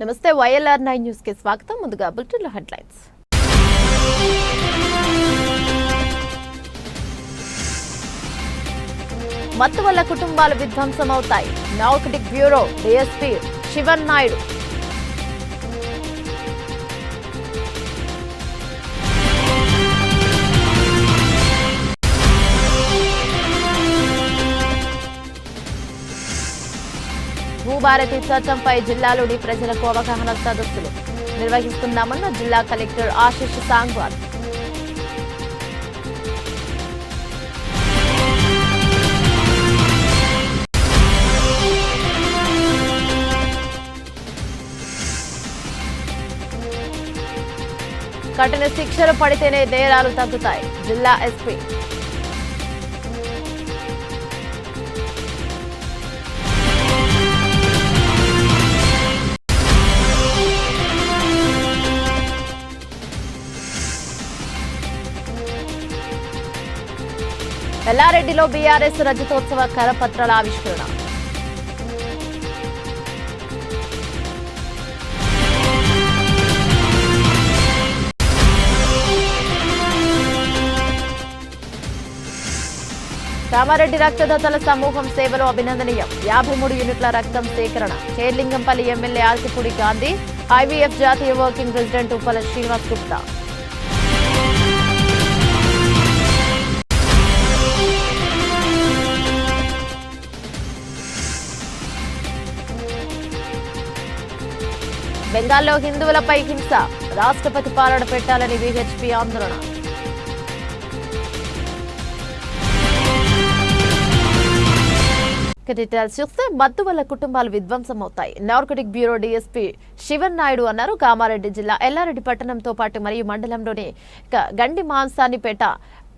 నమస్తే YLR nine న్యూస్కి స్వాగతం. ముందుగా బులెటిన్ హెడ్లైన్స్. మత్తు వల్ల కుటుంబాలు విధ్వంసమవుతాయి. Narcotic bureau DSP Sivan Naidu. Bhubharati చట్టంపై జిల్లాలోని ప్రజలకు అవగాహన సదస్సులు నిర్వహిస్తున్నామన్న జిల్లా కలెక్టర్ ఆశిష్ సాంగ్వాల్. కఠిన శిక్షలు పడితేనే నేరాలు తగ్గుతాయి. జిల్లా ఎస్పీ ఎల్లారెడ్డిలో బీఆర్ఎస్ రజతోత్సవ కరపత్రాల ఆవిష్కరణ. కామారెడ్డి రక్తదాతల సమూహం సేవలో అభినందనీయం. యాభై మూడు యూనిట్ల రక్తం సేకరణ. చేర్లింగంపల్లి ఎమ్మెల్యే ఆల్సిపూడి గాంధీ ఐవీఎఫ్ జాతీయ వర్కింగ్ ప్రెసిడెంట్ ఉప్పల శ్రీనివాస్ గుప్తా. బెంగాల్లో హిందువులపై హింస. రాష్ట్రపతి పాలన పెట్టాలని విహెచ్పి ఆందోళన. డీటెయిల్స్ చూస్తే మత్తు వల్ల కుటుంబాలు విధ్వంసమవుతాయి. Narcotic narcotic bureau DSP Sivan Naidu అన్నారు. కామారెడ్డి జిల్లా ఎల్లారెడ్డి పట్టణంతో పాటు మరియు మండలంలోని గండి గండి మాంసానిపేట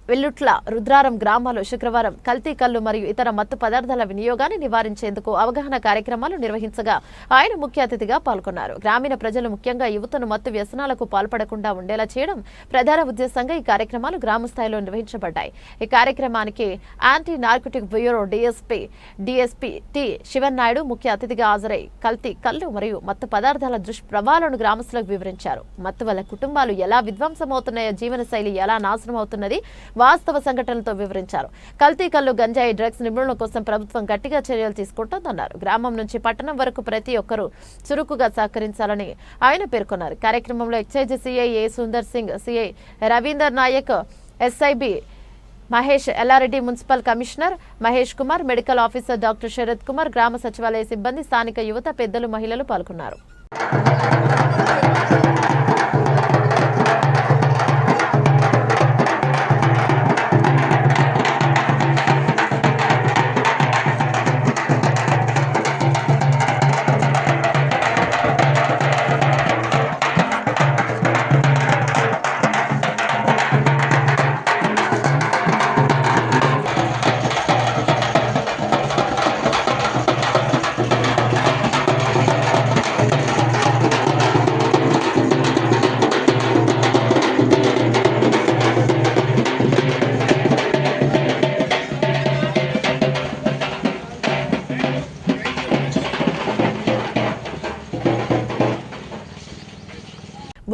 వెల్లుట్ల రుద్రారం గ్రామాల్లో శుక్రవారం కల్తీ కల్లు మరియు ఇతర మత్తు పదార్థాల వినియోగాన్ని నివారించేందుకు అవగాహన కార్యక్రమాలు నిర్వహించగా ఆయన ముఖ్య అతిథిగా పాల్గొన్నారు. గ్రామీణ ప్రజలు ముఖ్యంగా యువతను మత్తు వ్యసనాలకు పాల్పడకుండా ఉండేలా చేయడం ప్రధాన ఉద్దేశంగా ఈ కార్యక్రమాలు గ్రామ స్థాయిలో నిర్వహించబడ్డాయి. ఈ కార్యక్రమానికి anti narcotic bureau DSP DSP T Sivan Naidu ముఖ్య అతిథిగా హాజరై కల్తీ కల్లు మరియు మత్తు పదార్థాల దుష్ప్రభావాలను గ్రామస్తులకు వివరించారు. మత్తు వల్ల కుటుంబాలు ఎలా విధ్వంసమవుతున్నాయో జీవనశైలి ఎలా నాశనం అవుతున్నది వాస్తవ సంఘటనలతో వివరించారు. కల్తీ కల్లు గంజాయి డ్రగ్స్ నిపుణుల కోసం ప్రభుత్వం గట్టిగా చర్యలు తీసుకుంటోందన్నారు. గ్రామం నుంచి పట్టణం వరకు ప్రతి ఒక్కరూ చురుకుగా సహకరించాలని ఆయన పేర్కొన్నారు. కార్యక్రమంలో excise CI A Sundar Singh CI Ravinder Naik SIB Mahesh Yellareddy municipal commissioner Mahesh Kumar medical officer doctor Sarath Kumar గ్రామ సచివాలయ సిబ్బంది స్థానిక యువత పెద్దలు మహిళలు పాల్గొన్నారు.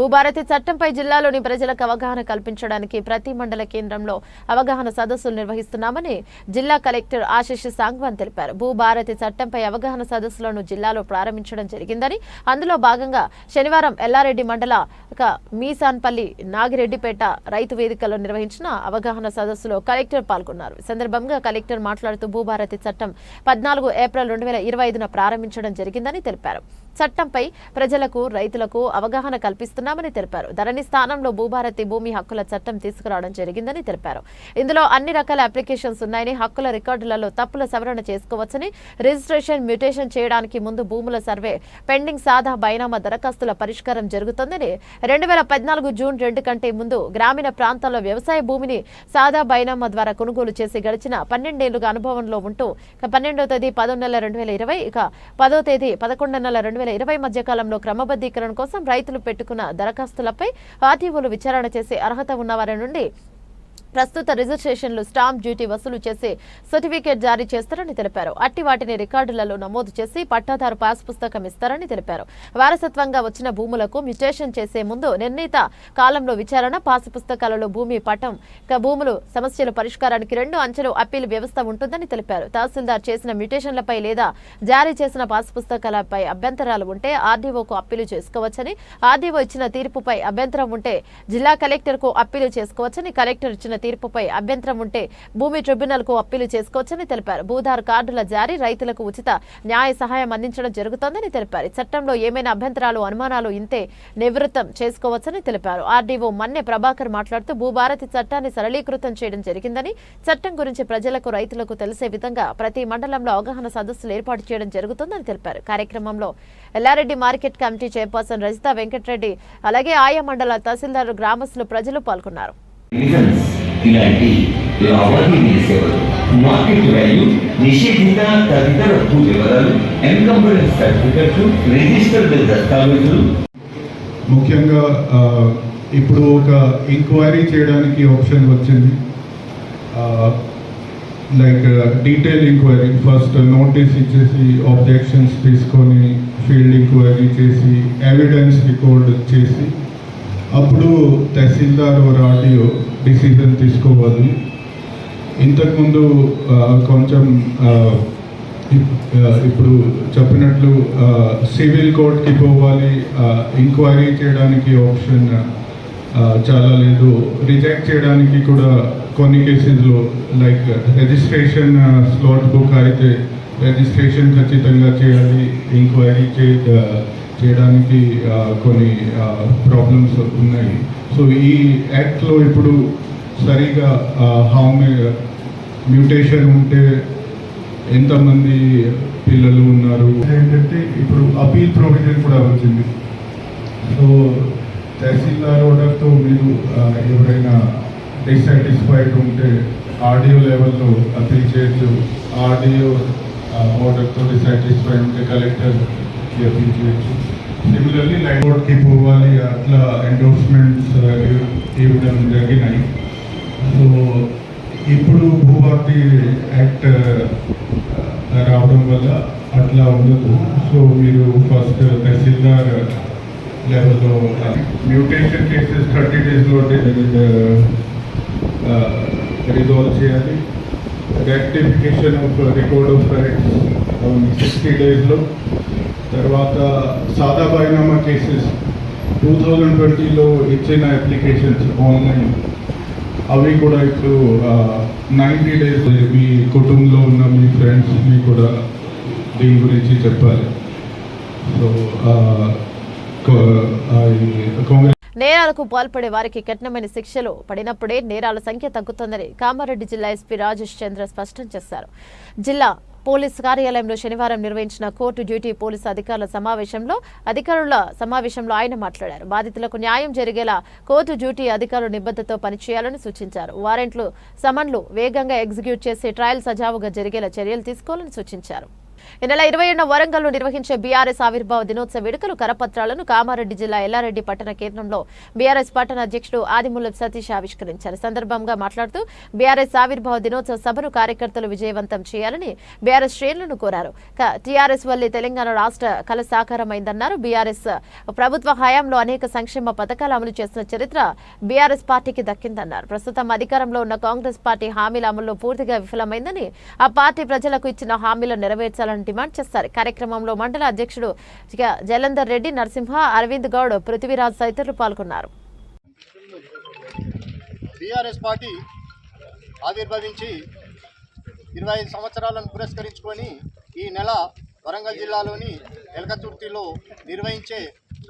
భూభారతి చట్టంపై జిల్లాలోని ప్రజలకు అవగాహన కల్పించడానికి ప్రతి మండల కేంద్రంలో అవగాహన సదస్సులు నిర్వహిస్తున్నామని జిల్లా కలెక్టర్ ఆశిష్ సాంగ్వాన్ తెలిపారు. భూభారతి చట్టంపై అవగాహన సదస్సులను జిల్లాలో ప్రారంభించడం జరిగిందని అందులో భాగంగా శనివారం ఎల్లారెడ్డి మండల మీసాన్పల్లి నాగిరెడ్డిపేట రైతు వేదికలో నిర్వహించిన అవగాహన సదస్సులో కలెక్టర్ పాల్గొన్నారు. సందర్భంగా కలెక్టర్ మాట్లాడుతూ భూభారతి చట్టం పద్నాలుగు ఏప్రిల్ రెండు వేల ఇరవై ఐదున ప్రారంభించడం జరిగిందని తెలిపారు. చట్టంపై ప్రజలకు రైతులకు అవగాహన కల్పిస్తున్నామని తెలిపారు. ధరణి స్థానంలో భూభారతి భూమి హక్కుల చట్టం తీసుకురావడం జరిగిందని తెలిపారు. ఇందులో అన్ని రకాల అప్లికేషన్స్ ఉన్నాయని హక్కుల రికార్డులలో తప్పుల సవరణ చేసుకోవచ్చని రిజిస్ట్రేషన్ మ్యూటేషన్ చేయడానికి ముందు భూముల సర్వే పెండింగ్ సాదా బైనామా దరఖాస్తుల పరిష్కారం జరుగుతుందని రెండు వేల పద్నాలుగు జూన్ రెండు కంటే ముందు గ్రామీణ ప్రాంతాల్లో వ్యవసాయ భూమిని సాదా బైనామా ద్వారా కొనుగోలు చేసి గడిచిన పన్నెండేళ్ళుగా అనుభవంలో ఉంటూ పన్నెండో తేదీ పదో నెల రెండు వేల ఇరవై ఇక పదో తేదీ పదకొండు నెల రెండు వేల ఇరవై మధ్య కాలంలో క్రమబద్ధీకరణ కోసం రైతులు పెట్టుకున్న దరఖాస్తులపై ఆర్టీఓలు విచారణ చేసే అర్హత ఉన్నవారి నుండి ప్రస్తుత రిజిస్ట్రేషన్లు స్టాంప్ డ్యూటీ వసూలు చేసి సర్టిఫికేట్ జారీ చేస్తారని తెలిపారు. అట్టి వాటిని రికార్డులలో నమోదు చేసి పట్టాదారు పాస్ పుస్తకం ఇస్తారని తెలిపారు. వారసత్వంగా వచ్చిన భూములకు మ్యుటేషన్ చేసే ముందు నిర్ణీత కాలంలో విచారణ పాస్ పుస్తకాలలో భూమి పటం భూములు సమస్యల పరిష్కారానికి రెండు అంచెలు అప్పీల్ వ్యవస్థ ఉంటుందని తెలిపారు. తహసీల్దార్ చేసిన మ్యుటేషన్లపై లేదా జారీ చేసిన పాస్ పుస్తకాలపై అభ్యంతరాలు ఉంటే ఆర్డీఓకు అప్పీలు చేసుకోవచ్చని ఆర్డీఓ ఇచ్చిన తీర్పుపై అభ్యంతరం ఉంటే జిల్లా కలెక్టర్కు అప్పీలు చేసుకోవచ్చని కలెక్టర్ ఇచ్చిన తీర్పుపై అభ్యంతరం ఉంటే భూమి ట్రిబ్యునల్కు అప్పీలు చేసుకోవచ్చని తెలిపారు. భూధార్ కార్డుల జారీ రైతులకు ఉచిత న్యాయ సహాయం అందించడం జరుగుతోందని తెలిపారు. చట్టంలో ఏమైనా అభ్యంతరాలు అనుమానాలు ఇంతే నివృత్తం చేసుకోవచ్చని తెలిపారు. ఆర్డీఓ మన్నె ప్రభాకర్ మాట్లాడుతూ భూభారతి చట్టాన్ని సరళీకృతం చేయడం జరిగిందని చట్టం గురించి ప్రజలకు రైతులకు తెలిసే విధంగా ప్రతి మండలంలో అవగాహన సదస్సులు ఏర్పాటు చేయడం జరుగుతుందని తెలిపారు. కార్యక్రమంలో Yellareddy market committee chairperson Rajitha Venkatareddy అలాగే ఆయా మండల తహసీల్దార్ గ్రామస్తులు ప్రజలు పాల్గొన్నారు. ఇలాంటి లావాదేవీ సేవలు మార్కెట్ వాల్యూ నిషేధిత తదితర భూ వివరాలు ఎన్కంబరెన్స్ సర్టిఫికెట్లు రిజిస్టర్డ్ దస్తావేజులు. ముఖ్యంగా ఇప్పుడు ఒక ఎంక్వైరీ చేయడానికి ఆప్షన్ వచ్చింది. Like detail enquiry first notice ఇచ్చేసి ఆబ్జెక్షన్స్ తీసుకొని ఫీల్డ్ ఎంక్వైరీ చేసి ఎవిడెన్స్ రికార్డ్ చేసి అప్పుడు తహసీల్దార్ ఆడియో డిసిజన్ తీసుకోవాలి. ఇంతకుముందు కొంచెం ఇప్పుడు చెప్పినట్లు సివిల్ కోర్ట్కి పోవాలి ఎంక్వైరీ చేయడానికి ఆప్షన్ చాలా లేదు. రిజెక్ట్ చేయడానికి కూడా కొన్ని కేసెస్లో లైక్ రిజిస్ట్రేషన్ స్లాట్ బుక్ అయితే రిజిస్ట్రేషన్ ఖచ్చితంగా చేయాలి ఎంక్వైరీ చే చేయడానికి కొన్ని ప్రాబ్లమ్స్ ఉన్నాయి. సో ఈ యాక్ట్లో ఇప్పుడు సరిగా హామీ మ్యూటేషన్ ఉంటే ఎంతమంది పిల్లలు ఉన్నారు? ఏంటంటే ఇప్పుడు అపీల్ ప్రొవిజన్ కూడా వచ్చింది. సో తహసీల్దార్ ఆర్డర్తో మీరు ఎవరైనా డిస్సాటిస్ఫైడ్ ఉంటే ఆడియో లెవెల్లో అపీల్ చేయొచ్చు. ఆడియో ఆర్డర్తో డిస్సాటిస్ఫైడ్ ఉంటే కలెక్టర్ అపీల్ సిమిలర్లీ లైన్ బోర్డ్కి పోవాలి అట్లా ఎండోర్స్మెంట్స్ ఇవ్వడం జరిగినాయి సో ఇప్పుడు భూభారతి యాక్ట్ రావడం వల్ల అట్లా ఉండదు సో మీరు ఫస్ట్ తహసీల్దార్ లెవెల్లో మ్యూటేషన్ కేసెస్ థర్టీ డేస్లో రిజాల్వ్ చేయాలి। Rectification of record of rights sixty డేస్లో తర్వాత సాదా బైనామా కేసెస్ టూ థౌజండ్ ట్వంటీలో ఇచ్చిన అప్లికేషన్స్ ఆన్లైన్ అవి కూడా ఇప్పుడు నైంటీ డేస్ మీ కుటుంబంలో ఉన్న మీ ఫ్రెండ్స్ని కూడా దీని గురించి చెప్పాలి. సో కాంగ్రెస్ నేరాలకు పాల్పడే వారికి కఠినమైన శిక్షలు పడినప్పుడే నేరాల సంఖ్య తగ్గుతుందని కామారెడ్డి జిల్లా ఎస్పీ రాజేష్ చంద్ర స్పష్టం చేశారు. జిల్లా పోలీస్ కార్యాలయంలో శనివారం నిర్వహించిన కోర్టు డ్యూటీ పోలీసు అధికారుల సమావేశంలో అధికారుల సమావేశంలో ఆయన మాట్లాడారు. బాధితులకు న్యాయం జరిగేలా కోర్టు డ్యూటీ అధికారులు నిబద్ధతతో పనిచేయాలని సూచించారు. వారెంట్లు సమన్లు వేగంగా ఎగ్జిక్యూట్ చేసి ట్రయల్ సజావుగా జరిగేలా చర్యలు తీసుకోవాలని సూచించారు. ఈ నెల ఇరవై ఏడున వరంగల్లో నిర్వహించే బీఆర్ఎస్ ఆవిర్భావ దినోత్సవ వేడుకలు కరపత్రాలను కామారెడ్డి జిల్లా ఎల్లారెడ్డి పట్టణ కేంద్రంలో బీఆర్ఎస్ పట్టణ అధ్యక్షుడు ఆదిమూలపు సతీష్ ఆవిష్కరించారు. సందర్భంగా మాట్లాడుతూ బీఆర్ఎస్ ఆవిర్భావ దినోత్సవ సభను కార్యకర్తలు విజయవంతం చేయాలని బీఆర్ఎస్ శ్రేణులను కోరారు. టీఆర్ఎస్ వల్లే తెలంగాణ రాష్ట్ర కల సాకారమైందన్నారు. బీఆర్ఎస్ ప్రభుత్వ హయాంలో అనేక సంక్షేమ పథకాలు అమలు చేస్తున్న చరిత్ర బీఆర్ఎస్ పార్టీకి దక్కిందన్నారు. ప్రస్తుతం అధికారంలో ఉన్న కాంగ్రెస్ పార్టీ హామీల అమల్లో పూర్తిగా విఫలమైందని ఆ పార్టీ ప్రజలకు ఇచ్చిన హామీలను నెరవేర్చాలని డిమాండ్ చేస్తారు. కార్యక్రమంలో మండల అధ్యక్షుడు జలంధర్ రెడ్డి నరసింహ అరవింద్ గౌడ్ పృథ్వీరాజ్ తదితరులు పాల్గొన్నారు. బీఆర్ఎస్ పార్టీ ఆవిర్భవించి ఇరవై ఐదు సంవత్సరాలను పురస్కరించుకొని ఈ నెల వరంగల్ జిల్లాలోని ఎలకతుర్తిలో నిర్వహించే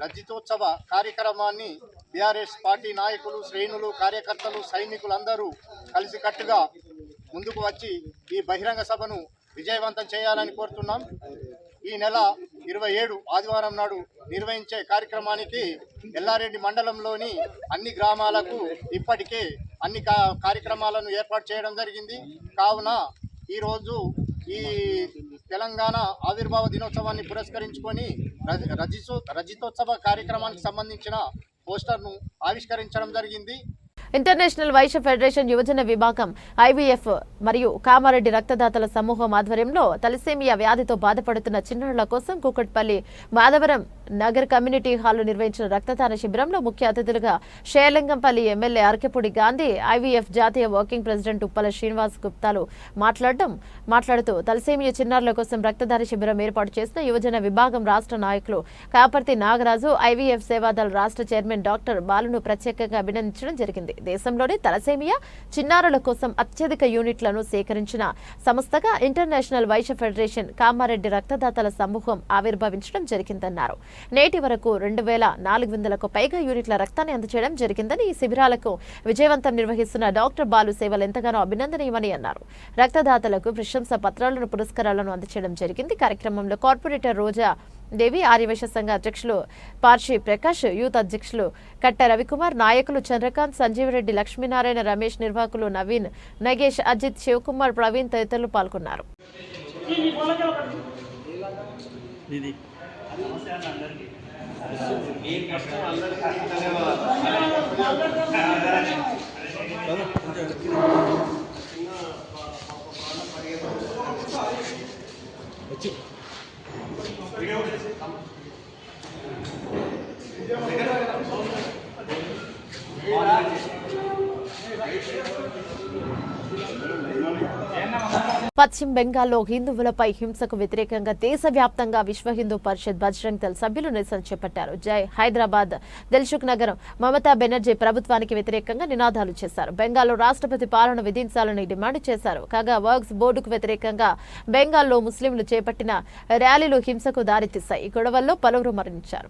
రజితోత్సవ కార్యక్రమాన్ని బీఆర్ఎస్ పార్టీ నాయకులు శ్రేణులు కార్యకర్తలు సైనికులందరూ కలిసికట్టుగా ముందుకు వచ్చి ఈ బహిరంగ సభను విజయవంతం చేయాలని కోరుతున్నాం. ఈ నెల ఇరవై ఏడు ఆదివారం నాడు నిర్వహించే కార్యక్రమానికి ఎల్లారెడ్డి మండలంలోని అన్ని గ్రామాలకు ఇప్పటికే అన్ని కా- కార్యక్రమాలను ఏర్పాటు చేయడం జరిగింది. కావున ఈరోజు ఈ తెలంగాణ ఆవిర్భావ దినోత్సవాన్ని పురస్కరించుకొని రజ- రజితో రజితోత్సవ కార్యక్రమానికి సంబంధించిన పోస్టర్ను ఆవిష్కరించడం జరిగింది. ఇంటర్నేషనల్ వైశ్య ఫెడరేషన్ యువజన విభాగం ఐవీఎఫ్ మరియు కామారెడ్డి రక్తదాతల సమూహం ఆధ్వర్యంలో తలసేమియా వ్యాధితో బాధపడుతున్న చిన్నారుల కోసం కూకట్పల్లి మాధవరం నగర్ కమ్యూనిటీ హాల్లో నిర్వహించిన రక్తదాన శిబిరంలో ముఖ్య అతిథులుగా షేర్లింగంపల్లి ఎమ్మెల్యే అరకెపూడి గాంధీ ఐవీఎఫ్ జాతీయ వర్కింగ్ ప్రెసిడెంట్ ఉప్పల శ్రీనివాస్ గుప్తాలు మాట్లాడడం మాట్లాడుతూ తలసేమియా చిన్నారుల కోసం రక్తదాన శిబిరం ఏర్పాటు చేసిన యువజన విభాగం రాష్ట్ర నాయకులు కాపర్తి నాగరాజు ఐవీఎఫ్ సేవాదళ రాష్ట్ర చైర్మన్ డాక్టర్ బాలును ప్రత్యేకంగా అభినందించడం జరిగింది. దేశంలోనే తలసేమియా చిన్నారుల కోసం అత్యధిక యూనిట్లను సేకరించిన సంస్థగా ఇంటర్నేషనల్ వైశ్య ఫెడరేషన్ కామారెడ్డి రక్తదాతల సమూహం ఆవిర్భవించడం జరిగిందన్నారు. నేటి వరకు రెండు వేల నాలుగు వందలకు పైగా యూనిట్ల రక్తాన్ని అందజేయడం జరిగిందని ఈ శిబిరాలకు విజయవంతం నిర్వహిస్తున్న డాక్టర్ బాలు సేవలు ఎంతగానో అభినందనీయమని అన్నారు. రక్తదాతలకు ప్రశంస పత్రాలను పురస్కారాలను అందజేయడం జరిగింది. కార్యక్రమంలో కార్పొరేటర్ రోజా దేవి ఆర్యవేశ సంఘ అధ్యక్షులు పార్షి ప్రకాష్ యూత్ అధ్యక్షులు కట్ట రవికుమార్ నాయకులు చంద్రకాంత్ సంజీవరెడ్డి లక్ష్మీనారాయణ రమేష్ నిర్వాహకులు నవీన్ నగేష్ అజిత్ శివకుమార్ ప్రవీణ్ తదితరులు పాల్గొన్నారు. Thank you. పశ్చిమ బెంగాల్లో హిందువులపై హింసకు వ్యతిరేకంగా దేశవ్యాప్తంగా విశ్వ హిందూ పరిషత్ బజరంగ్ దళ సభ్యులు నిరసన చేపట్టారు. జై హైదరాబాద్ దిల్సుఖ్ నగరం మమతా బెనర్జీ ప్రభుత్వానికి వ్యతిరేకంగా నినాదాలు చేశారు. బెంగాల్లో రాష్ట్రపతి పాలన విధించాలని డిమాండ్ చేశారు. కాగా వర్క్స్ బోర్డుకు వ్యతిరేకంగా బెంగాల్లో ముస్లింలు చేపట్టిన ర్యాలీలు హింసకు దారితీశాయి. ఈ గొడవల్లో పలువురు మరణించారు.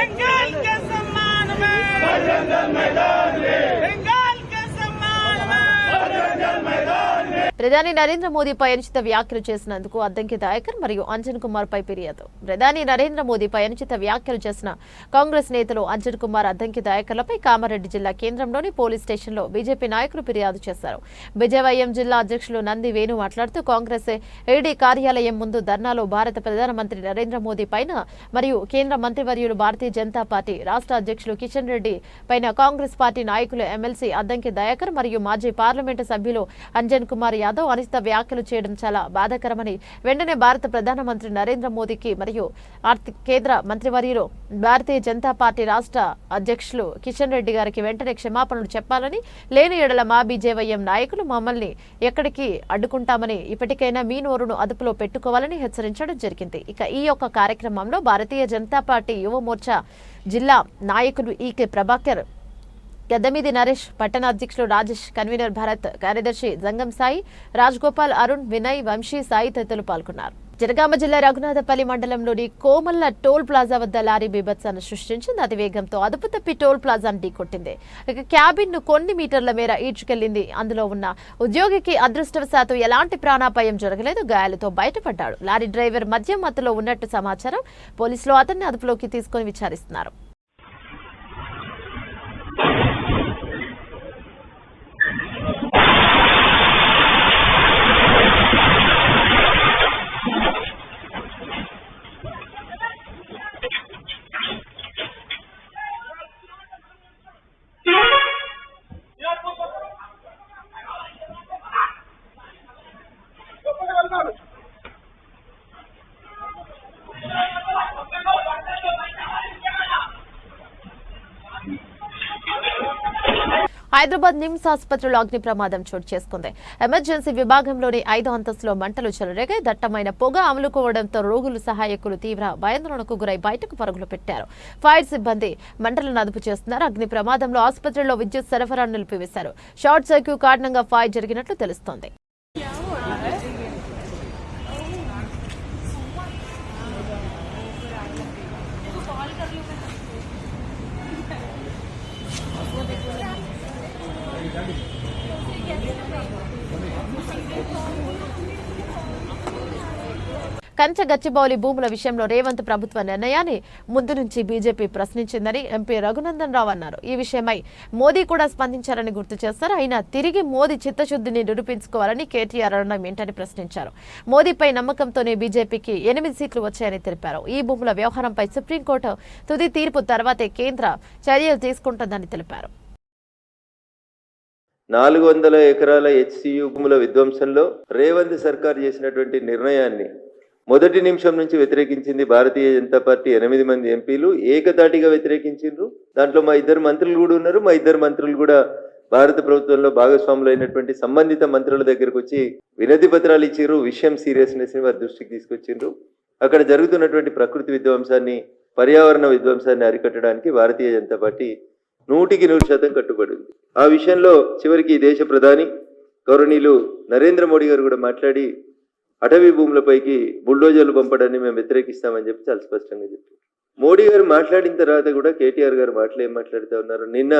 Bengal ke samman mein, Bajrangal maidan mein. ప్రధాని నరేంద్ర మోదీపై అనుచిత వ్యాఖ్యలు చేసినందుకు అద్దంకి దాయకర్ మరియు అంజన్ కుమార్ పై ఫిర్యాదు. ప్రధాని నరేంద్ర మోదీపై అనుచిత వ్యాఖ్యలు చేసిన కాంగ్రెస్ నేతలు అంజన్ కుమార్ అద్దంకి దాయకర్లపై కామారెడ్డి జిల్లా కేంద్రంలోని పోలీస్ స్టేషన్లో బీజేపీ నాయకులు ఫిర్యాదు చేశారు. విజయవయం జిల్లా అధ్యక్షులు నంది వేణు మాట్లాడుతూ కాంగ్రెస్ ఏడీ కార్యాలయం ముందు ధర్నాలో భారత ప్రధానమంత్రి నరేంద్ర మోదీ పైన మరియు కేంద్ర మంత్రివర్యులు భారతీయ జనతా పార్టీ రాష్ట్ర అధ్యక్షులు కిషన్ రెడ్డి పైన కాంగ్రెస్ పార్టీ నాయకులు ఎమ్మెల్సీ అద్దంకి దయాకర్ మరియు మాజీ పార్లమెంటు సభ్యులు అంజన్ కుమార్ యాదవ్ అనిశ్చిత వ్యాఖ్యలు చేయడం చాలా బాధాకరమని వెంటనే భారత ప్రధానమంత్రి నరేంద్ర మోదీకి మరియు ఆర్థిక కేంద్ర మంత్రివర్యులు భారతీయ జనతా పార్టీ రాష్ట్ర అధ్యక్షులు కిషన్ రెడ్డి గారికి వెంటనే క్షమాపణలు చెప్పాలని లేని ఎడల మా బీజేవైఎం నాయకులు మమ్మల్ని ఎక్కడికి అడ్డుకుంటామని ఇప్పటికైనా మీ నోరును అదుపులో పెట్టుకోవాలని హెచ్చరించడం జరిగింది. ఇక ఈ యొక్క కార్యక్రమంలో భారతీయ జనతా పార్టీ యువ మోర్చా జిల్లా నాయకులు ఈకే ప్రభాకర్ గద్దమిది నరేష్ పట్టణ అధ్యక్షులు రాజేష్ కన్వీనర్ భరత్ కార్యదర్శి జంగం సాయి రాజ్గోపాల్ అరుణ్ వినయ్ వంశీ సాయి తదితరులు పాల్గొన్నారు. జనగామ జిల్లా రఘునాథపల్లి మండలంలోని కోమల్ల టోల్ ప్లాజా వద్ద లారీ బీభత్సాన్ని సృష్టించింది అతి వేగంతో అదుపు తప్పి టోల్ ప్లాజాను ఢీకొట్టింది. ఇక క్యాబిన్ను కొన్ని మీటర్ల మేర ఈడ్చుకెళ్ళింది అందులో ఉన్న ఉద్యోగికి అదృష్టవశాత్తు ఎలాంటి ప్రాణాపాయం జరగలేదు. గాయాలతో బయటపడ్డాడు. లారీ డ్రైవర్ మద్యం మత్తులో ఉన్నట్టు సమాచారం పోలీసులు అతన్ని అదుపులోకి తీసుకొని విచారిస్తున్నారు. హైదరాబాద్ నిమ్స్ ఆసుపత్రిలో అగ్ని ప్రమాదం చోటు చేసుకుంది. ఎమర్జెన్సీ విభాగంలోని ఐదో అంతస్తులో మంటలు చెలరేగాయి. దట్టమైన పొగ అమలుకోవడంతో రోగులు సహాయకులు తీవ్ర భయాందోళనకు గురై బయటకు పరుగులు పెట్టారు. ఫైర్ సిబ్బంది మంటలను అదుపు చేస్తున్నారు. అగ్ని ప్రమాదంలో ఆసుపత్రిలో విద్యుత్ సరఫరా నిలిపివేశారు. షార్ట్ సర్క్యూట్ కారణంగా ఫైర్ జరిగినట్లు తెలుస్తోంది. కంచె గచ్చిబౌలి భూముల విషయంలో రేవంత్ ప్రభుత్వ నిర్ణయాన్ని ముందు నుంచి బీజేపీ ప్రశ్నించిందని ఎంపీ రఘునందన్ రావు అన్నారు. ఈ విషయమై మోదీ కూడా స్పందించారని గుర్తు చేస్తారు. అయినా తిరిగి మోదీ చిత్తశుద్ధిని నిరూపించుకోవాలని కేటీఆర్ అనడం ఏంటని ప్రశ్నించారు. మోదీపై నమ్మకంతోనే బీజేపీకి ఎనిమిది సీట్లు వచ్చాయని తెలిపారు. ఈ భూముల వ్యవహారంపై సుప్రీంకోర్టు తుది తీర్పు తర్వాతే కేంద్ర చర్యలు తీసుకుంటుందని తెలిపారు. నాలుగు వందల ఎకరాల హెచ్సియు భూముల విధ్వంసంలో రేవంత్ సర్కార్ చేసినటువంటి నిర్ణయాన్ని మొదటి నిమిషం నుంచి వ్యతిరేకించింది భారతీయ జనతా పార్టీ ఎనిమిది మంది ఎంపీలు. ఏకతాటిగా వ్యతిరేకించిండ్రు. దాంట్లో మా ఇద్దరు మంత్రులు కూడా ఉన్నారు. మా ఇద్దరు మంత్రులు కూడా భారత ప్రభుత్వంలో భాగస్వాములు అయినటువంటి సంబంధిత మంత్రుల దగ్గరకు వచ్చి వినతి పత్రాలు ఇచ్చారు విషయం సీరియస్నెస్ని వారి దృష్టికి తీసుకొచ్చిండ్రు. అక్కడ జరుగుతున్నటువంటి ప్రకృతి విధ్వంసాన్ని పర్యావరణ విధ్వంసాన్ని అరికట్టడానికి భారతీయ జనతా పార్టీ నూటికి నూరు శాతం కట్టుబడింది. ఆ విషయంలో చివరికి దేశ ప్రధాని గౌరవనీయులు నరేంద్ర మోడీ గారు కూడా మాట్లాడి అటవీ భూములపైకి బుల్డోజర్లు పంపడాన్ని మేము వ్యతిరేకిస్తామని చెప్పి చాలా స్పష్టంగా చెప్పారు. మోడీ గారు మాట్లాడిన తర్వాత కూడా కేటీఆర్ గారు మాటలు ఏం మాట్లాడుతూ ఉన్నారు నిన్న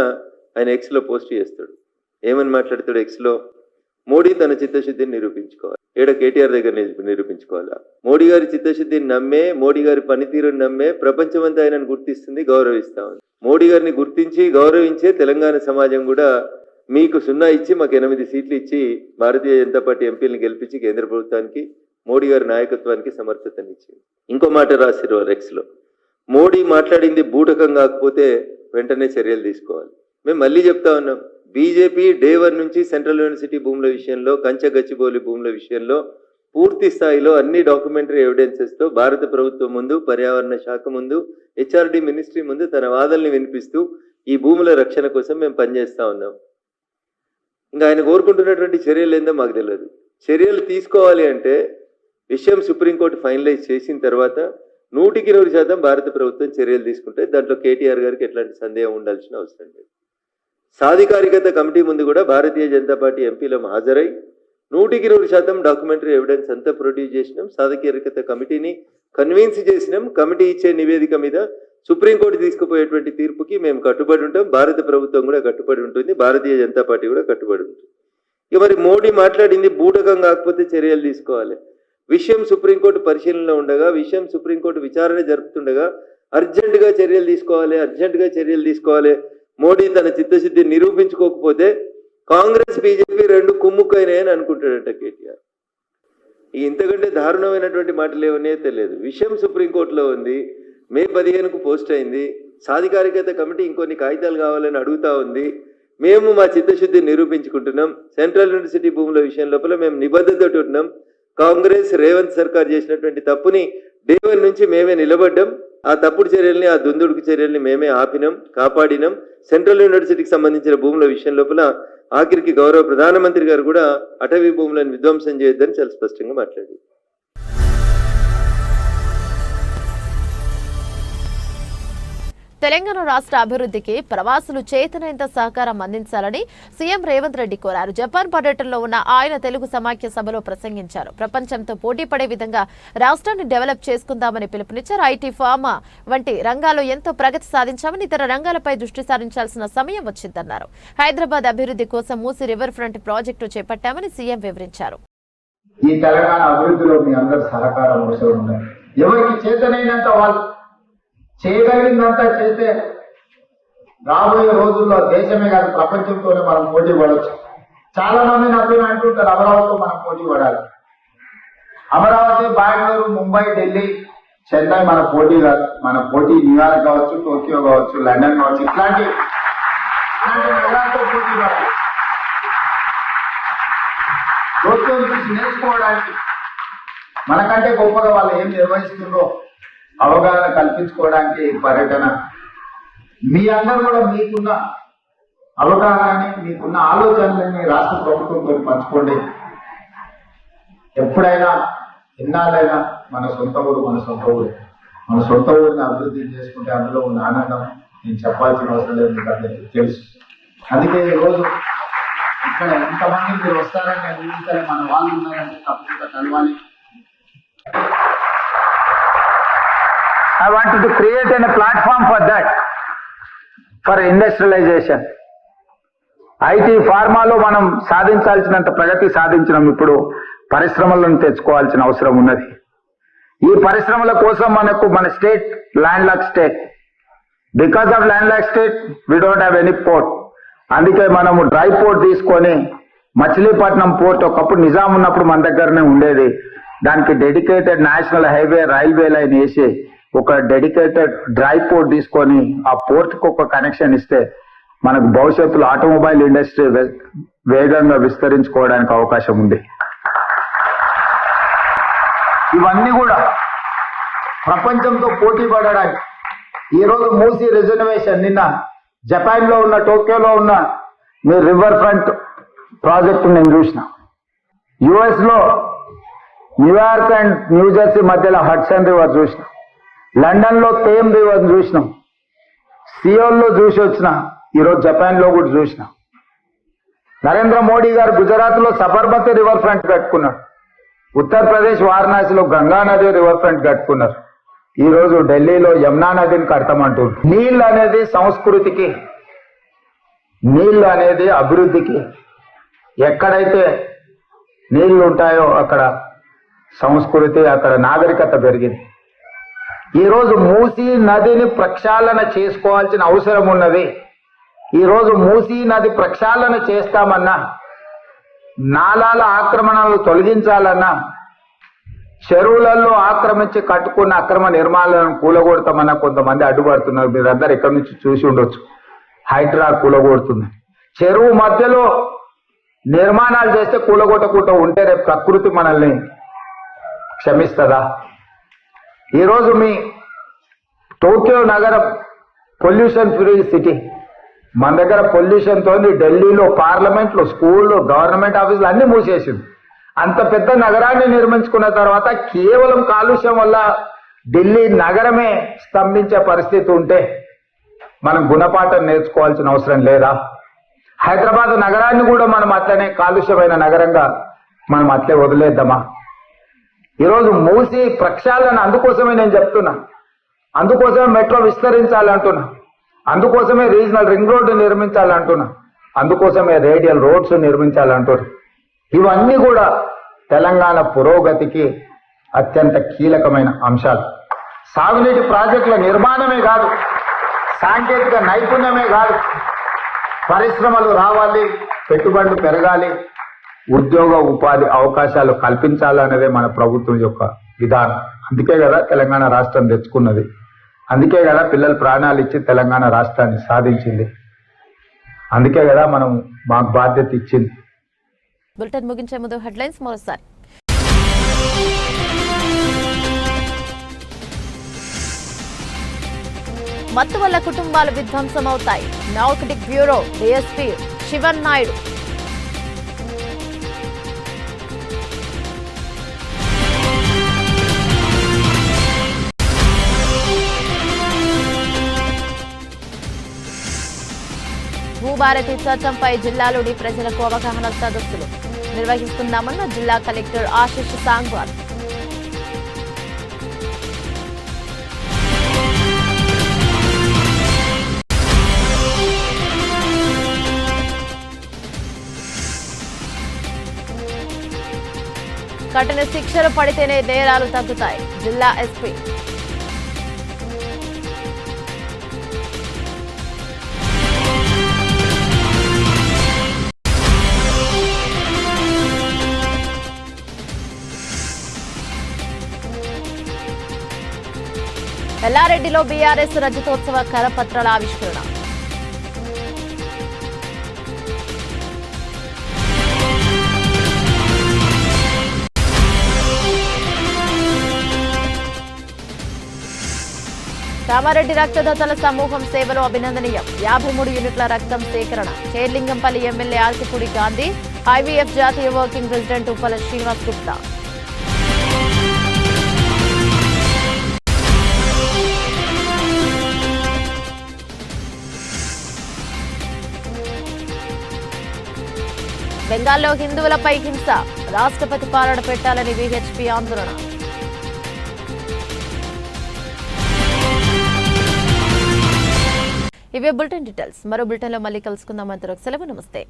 ఆయన ఎక్స్లో పోస్ట్ చేస్తాడు. ఏమని మాట్లాడతాడు ఎక్స్లో? మోడీ తన చిత్తశుద్ధిని నిరూపించుకోవాలి. ఏడ కేటీఆర్ దగ్గర నిరూపించుకోవాలా? మోడీ గారి చిత్తశుద్ధిని నమ్మే మోడీ గారి పనితీరుని నమ్మే ప్రపంచమంతా ఆయనను గుర్తిస్తుంది గౌరవిస్తామని. మోడీ గారిని గుర్తించి గౌరవించే తెలంగాణ సమాజం కూడా మీకు సున్నా ఇచ్చి మాకు ఎనిమిది సీట్లు ఇచ్చి భారతీయ జనతా పార్టీ ఎంపీలను గెలిపించి కేంద్ర ప్రభుత్వానికి మోడీ గారి నాయకత్వానికి సమర్థతనిచ్చింది ఇంకో మాట రాసిరు రెక్స్లో మోడీ మాట్లాడింది బూటకం కాకపోతే వెంటనే చర్యలు తీసుకోవాలి. మేము మళ్ళీ చెప్తా ఉన్నాం బీజేపీ డే వన్ నుంచి సెంట్రల్ యూనివర్సిటీ భూముల విషయంలో కంచె గచ్చిబౌలి భూముల విషయంలో పూర్తి స్థాయిలో అన్ని డాక్యుమెంటరీ ఎవిడెన్సెస్తో భారత ప్రభుత్వం ముందు పర్యావరణ శాఖ ముందు హెచ్ఆర్డి మినిస్ట్రీ ముందు తన వాదనని వినిపిస్తూ ఈ భూముల రక్షణ కోసం మేము పనిచేస్తా ఉన్నాం. ఇంకా ఆయన కోరుకుంటున్నటువంటి చర్యలు ఏందో మాకు తెలియదు. చర్యలు తీసుకోవాలి అంటే విషయం సుప్రీంకోర్టు ఫైనలైజ్ చేసిన తర్వాత నూటికి ఇరవై శాతం భారత ప్రభుత్వం చర్యలు తీసుకుంటే దాంట్లో కేటీఆర్ గారికి ఎట్లాంటి సందేహం ఉండాల్సిన అవసరం లేదు. సాధికారికత కమిటీ ముందు కూడా భారతీయ జనతా పార్టీ ఎంపీలం హాజరై నూటికి నూరు శాతం డాక్యుమెంటరీ ఎవిడెన్స్ అంతా ప్రొడ్యూస్ చేసినాం. సాధికారికత కమిటీని కన్విన్స్ చేసినాం. కమిటీ ఇచ్చే నివేదిక మీద సుప్రీంకోర్టు తీసుకుపోయేటువంటి తీర్పుకి మేము కట్టుబడి ఉంటాం. భారత ప్రభుత్వం కూడా కట్టుబడి ఉంటుంది. భారతీయ జనతా పార్టీ కూడా కట్టుబడి ఉంటుంది. ఇక మరి మోడీ మాట్లాడింది బూటకం కాకపోతే చర్యలు తీసుకోవాలి. విషయం సుప్రీంకోర్టు పరిశీలనలో ఉండగా విషయం సుప్రీంకోర్టు విచారణ జరుపుతుండగా అర్జెంటుగా చర్యలు తీసుకోవాలి అర్జెంటుగా చర్యలు తీసుకోవాలి. మోడీ తన చిత్తశుద్ధి నిరూపించుకోకపోతే కాంగ్రెస్ బీజేపీ రెండు కుమ్ముకైనాయని అనుకుంటాడట కేటీఆర్. ఇంతకంటే దారుణమైనటువంటి మాటలు ఏమనే తెలియదు. విషయం సుప్రీంకోర్టులో ఉంది. మే పదిహేనుకు పోస్ట్ అయింది. సాధికారికత కమిటీ ఇంకొన్ని కాగితాలు కావాలని అడుగుతా ఉంది. మేము మా చిత్తశుద్ధిని నిరూపించుకుంటున్నాం. సెంట్రల్ యూనివర్సిటీ భూముల విషయం లోపల మేము నిబద్ధతతో ఉన్నాం కాంగ్రెస్ రేవంత్ సర్కార్ చేసినటువంటి తప్పుని డేవన్ నుంచి మేమే నిలబడ్డాం. ఆ తప్పుడు చర్యల్ని ఆ దుందుడుకు చర్యల్ని మేమే ఆపినాం కాపాడినాం. సెంట్రల్ యూనివర్సిటీకి సంబంధించిన భూముల విషయం లోపల ఆఖరికి గౌరవ ప్రధానమంత్రి గారు కూడా అటవీ భూములను విధ్వంసం చేయొద్దని చాలా స్పష్టంగా మాట్లాడారు. తెలంగాణ రాష్ట్ర అభివృద్ధికి ప్రవాసులు చేతనైనంత సహకారం అందించాలని సీఎం రేవంత్ రెడ్డి కోరారు. జపాన్ పర్యటనలో ఉన్న ఆయన తెలుగు సమాఖ్య సభలో ప్రసంగించారు. ప్రపంచంతో పోటీపడే విధంగా రాష్ట్రాన్ని డెవలప్ చేసుకుందామని పిలుపునిచ్చారు. ఐటీ ఫార్మా వంటి రంగాల్లో ఎంతో ప్రగతి సాధించామని ఇతర రంగాలపై దృష్టి సారించాల్సిన సమయం వచ్చిందన్నారు. హైదరాబాద్ అభివృద్ధి కోసం మూసి రివర్ ఫ్రంట్ ప్రాజెక్టు చేపట్టామని సీఎం వివరించారు. ఈ తెలంగాణ అభివృద్ధిలో మీ అందరి సహకారం అవసరం ఉన్నది ఎవరికి చేతనైనంత వాళ్ళు చేయగలిగిందంతా చేస్తే రాబోయే రోజుల్లో దేశమే కాదు ప్రపంచంతోనే మనం పోటీ పడవచ్చు చాలా మంది నాతో అంటుంటారు అమరావతితో మనం పోటీ పడాలి. అమరావతి బెంగళూరు ముంబై ఢిల్లీ చెన్నై మన పోటీ కాదు. మన పోటీ న్యూయార్క్ కావచ్చు టోక్యో కావచ్చు లండన్ కావచ్చు ఇట్లాంటి పోటీ పడాలి. టోక్యో నేర్చుకోవడానికి మనకంటే గొప్పగా వాళ్ళు ఏం నిర్వహిస్తుందో అవగాహన కల్పించుకోవడానికి పర్యటన. మీ అందరూ కూడా మీకున్న అవగాహనని మీకున్న ఆలోచనలన్నీ రాష్ట్ర ప్రభుత్వంతో పంచుకోండి. ఎప్పుడైనా ఎన్నాళ్ళైనా మన సొంత ఊరు మన సొంత ఊరు. మన సొంత ఊరిని అభివృద్ధి చేసుకుంటే అందులో ఉన్న ఆనందం నేను చెప్పాల్సిన అవసరం లేదు మీకు అందరికీ తెలుసు. అందుకే ఈరోజు ఇక్కడ ఎంతమంది మీరు వస్తారని నేను ఊహించాలి మన వాళ్ళు ఉన్నారంటే తప్పకుండా కలవాలి. I wanted to create a platform for that, for industrialization. IT ఫార్మాలో మనం సాధించాల్సినంత ప్రగతి సాధించడం ఇప్పుడు. పరిశ్రమలను తెచ్చుకోవాల్సిన అవసరం ఉన్నది. ఈ పరిశ్రమల కోసం మనకు మన state land lock state because of land lock state we don't have any port అందుకే మనము డ్రై పోర్ట్ తీసుకొని మచిలీపట్నం పోర్ట్ ఒకప్పుడు నిజాం ఉన్నప్పుడు మన దగ్గరనే ఉండేది. దానికి dedicated national highway railway line వేసి ఒక డెడికేటెడ్ డ్రై పోర్ట్ తీసుకొని ఆ పోర్ట్కు ఒక కనెక్షన్ ఇస్తే మనకు భవిష్యత్తులో ఆటోమొబైల్ ఇండస్ట్రీ వే- వేగంగా విస్తరించుకోవడానికి అవకాశం ఉంది. ఇవన్నీ కూడా ప్రపంచంతో పోటీ పడడానికి ఈ రోజు మూసి రిజర్వేషన్ నిన్న జపాన్లో ఉన్న టోక్యోలో ఉన్న మీ రివర్ ఫ్రంట్ ప్రాజెక్ట్ నేను చూసిన. యుఎస్లో New York and New Jersey మధ్యలో హడ్సన్ రివర్ చూసిన. లండన్లో తేమ్ రివర్ చూసినాం. సియోల్లో చూసి వచ్చిన ఈరోజు జపాన్లో కూడా చూసిన. నరేంద్ర మోడీ గారు గుజరాత్లో సబర్మతి రివర్ ఫ్రంట్ కట్టుకున్నాడు ఉత్తరప్రదేశ్ వారణాసిలో గంగా నది రివర్ ఫ్రంట్ కట్టుకున్నారు. ఈ రోజు ఢిల్లీలో యమునా నదిని కడతామంటారు నీళ్ళు అనేది సంస్కృతికి నీళ్ళు అనేది అభివృద్ధికి ఎక్కడైతే నీళ్ళు ఉంటాయో అక్కడ సంస్కృతి అక్కడ నాగరికత పెరిగింది. ఈరోజు మూసీ నదిని ప్రక్షాళన చేసుకోవాల్సిన అవసరం ఉన్నది. ఈరోజు మూసీ నది ప్రక్షాళన చేస్తామన్నా నాలాల ఆక్రమణలు తొలగించాలన్నా చెరువులలో ఆక్రమించి కట్టుకున్న అక్రమ నిర్మాణాలను కూలగొడతామన్నా కొంతమంది అడ్డుపడుతున్నారు. మీరందరూ ఇక్కడ నుంచి చూసి ఉండొచ్చు. హైడ్రా కూలగొడుతుంది. చెరువు మధ్యలో నిర్మాణాలు చేస్తే కూలగొట్టకుండా ఉంటే రేపు ప్రకృతి మనల్ని క్షమిస్తుందా? ఈరోజు మీ టోక్యో నగరం పొల్యూషన్ ఫ్రీ సిటీ. మన దగ్గర పొల్యూషన్తో ఢిల్లీలో పార్లమెంట్లో స్కూళ్ళు గవర్నమెంట్ ఆఫీసులు అన్ని మూసేసింది. అంత పెద్ద నగరాన్ని నిర్మించుకున్న తర్వాత కేవలం కాలుష్యం వల్ల ఢిల్లీ నగరమే స్తంభించే పరిస్థితి ఉంటే మనం గుణపాఠం నేర్చుకోవాల్సిన అవసరం లేదా? హైదరాబాద్ నగరాన్ని కూడా మనం అట్లనే కాలుష్యమైన నగరంగా మనం అట్లే వదిలేద్దామా? ఈరోజు మూసి ప్రక్షాళన అందుకోసమే నేను చెప్తున్నా. అందుకోసమే మెట్రో విస్తరించాలంటున్నా. అందుకోసమే రీజనల్ రింగ్ రోడ్డు నిర్మించాలంటున్నా. అందుకోసమే రేడియల్ రోడ్స్ నిర్మించాలంటున్నా. ఇవన్నీ కూడా తెలంగాణ పురోగతికి అత్యంత కీలకమైన అంశాలు. సాగునీటి ప్రాజెక్టుల నిర్మాణమే కాదు సాంకేతిక నైపుణ్యమే కాదు. పరిశ్రమలు రావాలి పెట్టుబడులు పెరగాలి ఉద్యోగ ఉపాధి అవకాశాలు కల్పించాలనేదే మన ప్రభుత్వం యొక్క విధానం. అందుకే కదా తెలంగాణ రాష్ట్రం తెచ్చుకున్నది. అందుకే కదా పిల్లలు ప్రాణాలు ఇచ్చి తెలంగాణ రాష్ట్రాన్ని సాధించింది. అందుకే కదా మనం మాకు బాధ్యత ఇచ్చింది. బులెటిన్ ముగించే ముందు హెడ్లైన్స్ మరోసారి. మత్తు వల్ల కుటుంబాలు విధ్వంసమవుతాయి. Narcotic bureau DSP Sivan Naidu. Bharati చట్టంపై జిల్లాలోని ప్రజలకు అవగాహన సదస్సులు నిర్వహిస్తున్నామన్న జిల్లా కలెక్టర్ ఆశిష్ సాంగ్వాల్. కఠిన శిక్షలు పడితేనే నేరాలు తగ్గుతాయి. జిల్లా ఎస్పీ ఎల్లారెడ్డిలో బీఆర్ఎస్ రజతోత్సవ కరపత్రాల ఆవిష్కరణ. కామారెడ్డి రక్తదాతల సమూహం సేవలు అభినందనీయం. యాభై మూడు యూనిట్ల రక్తం సేకరణ. చేర్లింగంపల్లి ఎమ్మెల్యే ఆర్తిపూడి గాంధీ ఐవీఎఫ్ జాతీయ వర్కింగ్ ప్రెసిడెంట్ ఉప్పల శ్రీనివాస్ గుప్తా. బెంగాల్లో హిందువులపై హింస. రాష్ట్రపతి పాలన పెట్టాలని విహెచ్పి ఆందోళన. ఇవే బులెటిన్ డీటెయిల్స్. మరో బులెటిన్లో మళ్ళీ కలుసుకుందాం. అంతవరకు సెలవు. నమస్తే.